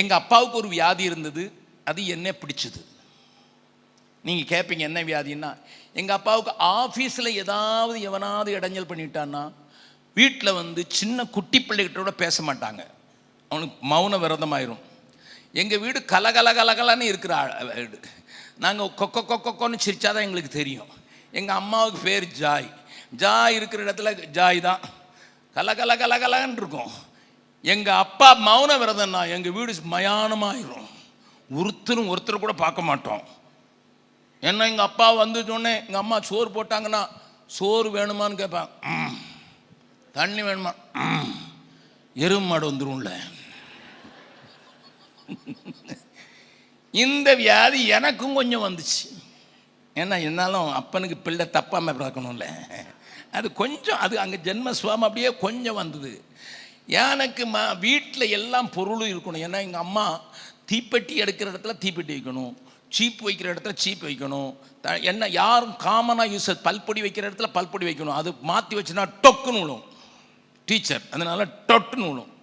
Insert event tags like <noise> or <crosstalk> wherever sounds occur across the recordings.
எங்கள் அப்பாவுக்கு ஒரு வியாதி இருந்தது. அது என்ன பிடிச்சது. நீங்கள் கேட்பீங்க என்ன வியாதின்னா எங்கள் அப்பாவுக்கு ஆஃபீஸில் ஏதாவது எவனாவது இடைஞ்சல் பண்ணிட்டான்னா வீட்டில் வந்து சின்ன குட்டி பிள்ளைகிட்டோட பேச மாட்டாங்க. அவனுக்கு மௌன விரதமாயிரும். எங்கள் வீடு கலகல கலகலன்னு இருக்கிற வீடு. நாங்கள் கொக்க கொக்கொன்னு சிரிச்சாதான் எங்களுக்கு தெரியும். எங்கள் அம்மாவுக்கு பேர் ஜாய். ஜாய் இருக்கிற இடத்துல ஜாய் தான். கலகல கலகலன்னு இருக்கும். எங்கள் அப்பா மௌன விரதம்னா எங்கள் வீடு மயானமாயிரும். ஒருத்தரும் ஒருத்தர் கூட பார்க்க மாட்டோம். என்ன எங்கள் அப்பா வந்து சொன்னேன் எங்கள் அம்மா சோறு போட்டாங்கன்னா சோறு வேணுமான்னு கேட்பாங்க. தண்ணி வேணுமா? எரும் எருமை மாடு வந்துடும்ல இந்த வியாதி எனக்கும் கொஞ்சம் வந்துச்சு. ஏன்னா என்னாலும் அப்பனுக்கு பிள்ளை தப்பாமல் பிறக்கணும்ல. அது கொஞ்சம் அது அங்கே ஜென்ம சுவாமம் அப்படியே கொஞ்சம் வந்தது. எனக்கு ம வீட்டில் எல்லாம் பொருளும் இருக்கணும். ஏன்னா எங்கள் அம்மா தீப்பெட்டி எடுக்கிற இடத்துல தீப்பெட்டி வைக்கணும். சீப்பு வைக்கிற இடத்துல சீப்பு வைக்கணும். த- என்ன யாரும் காமனாக யூஸ் பல்பொடி வைக்கிற இடத்துல பல்பொடி வைக்கணும். அது மாற்றி வச்சுனா டொக்குன்னு விழும் டீச்சர் அதனால் டொட்டுன்னு விழும்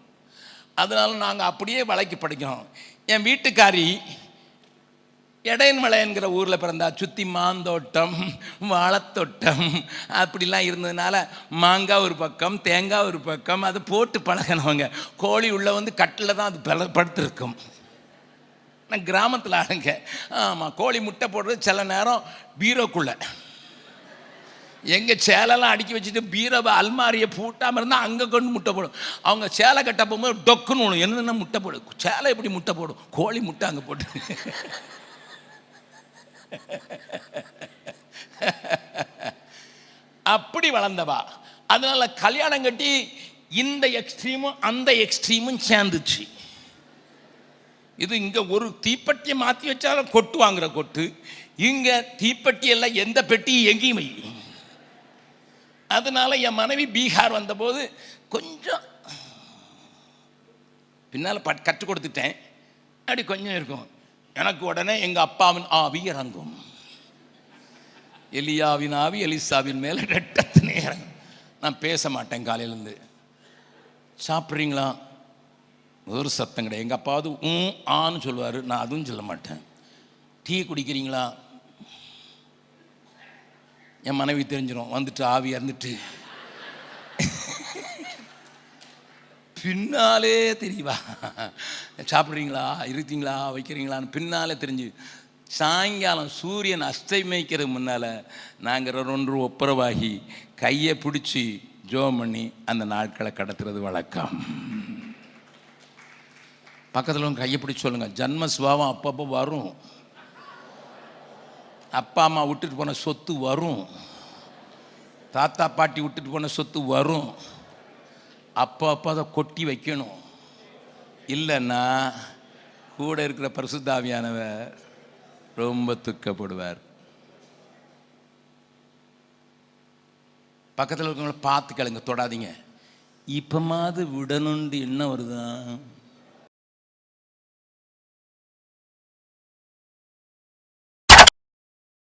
அதனால் நாங்கள் அப்படியே வழக்கி படிக்கிறோம். என் வீட்டுக்காரி எடையன்மலைங்கிற ஊரில் பிறந்தா சுற்றி மாந்தோட்டம் வாழைத்தோட்டம் அப்படிலாம் இருந்ததுனால மாங்காய் ஒரு பக்கம் தேங்காய் ஒரு பக்கம் அது போட்டு பழகினவங்க. கோழி உள்ளே வந்து கட்டில் தான் அது பல படுத்துருக்கும். நான் கிராமத்தில் ஆளுங்க. ஆமாம் கோழி முட்டை போடுறது சில நேரம் பீரோக்குள்ளே. எங்கள் சேலெல்லாம் அடுக்கி வச்சுட்டு பீரோவை அல்மாரியை பூட்டாமல் இருந்தால் அங்கே கொண்டு முட்டை போடும். அவங்க சேலை கட்ட போகும்போது டொக்குன்னு ஒன்று என்னென்ன முட்டை போடும் சேலை எப்படி முட்டை போடும்? கோழி முட்டை அங்கே போட்டு. <laughs> அப்படி வளர்ந்தவா. அதனால கல்யாணம் கட்டி இந்த எக்ஸ்ட்ரீமும் அந்த எக்ஸ்ட்ரீமும் சேர்ந்துச்சு. இது இங்க ஒரு தீப்பெட்டியை மாற்றி வச்சாலும் கொட்டு வாங்குற கொட்டு. இங்க தீப்பெட்டி எல்லாம் எந்த பெட்டியும் எங்கேயும் வை அதனால என் மனைவி பீகார் வந்தபோது கொஞ்சம் பின்னால் பட் கற்றுக் கொடுத்துட்டேன். அப்படி கொஞ்சம் இருக்கும். எனக்கு உடனே எங்கள் அப்பாவின் ஆவி இறங்கும். எலியாவின் ஆவி எலிசாவின் மேலே ரெட்டத்தினே இறங்கும். நான் பேச மாட்டேன் காலையிலேருந்து. சாப்பிட்றீங்களா? ஒரு சத்தம் கிடையாது. எங்கள் அப்பாவது ஊ ஆன்னு சொல்லுவார். நான் அதுவும் சொல்ல மாட்டேன். டீ குடிக்கிறீங்களா? என் மனைவி தெரிஞ்சிடும் வந்துட்டு ஆவி இறந்துட்டு. பின்னாலே தெரியவா? சாப்பிட்றீங்களா? இருக்கீங்களா வைக்கிறீங்களான்னு பின்னாலே தெரிஞ்சு. சாயங்காலம் சூரியன் அஸ்தமிக்கிறது முன்னால் நாங்கள் ஒன்று ஒப்புரவாகி கையை பிடிச்சி ஜோம் பண்ணி அந்த நாட்களை கடத்துறது வழக்கம். பக்கத்தில் கையை பிடிச்சி சொல்லுங்க. ஜன்ம சுபாவம் அப்பப்போ வரும். அப்பா அம்மா விட்டுட்டு போன சொத்து வரும். தாத்தா பாட்டி விட்டுட்டு போன சொத்து வரும். அப்போ அப்போ அதை கொட்டி வைக்கணும். இல்லைன்னா கூட இருக்கிற பரிசுத்தாவியானவர் ரொம்ப துக்கப்படுவார். பக்கத்தில் இருக்கவங்கள பார்த்து கேளுங்க தொடாதீங்க. இப்போமாவது விடணுன்ட்டு என்ன வருதான்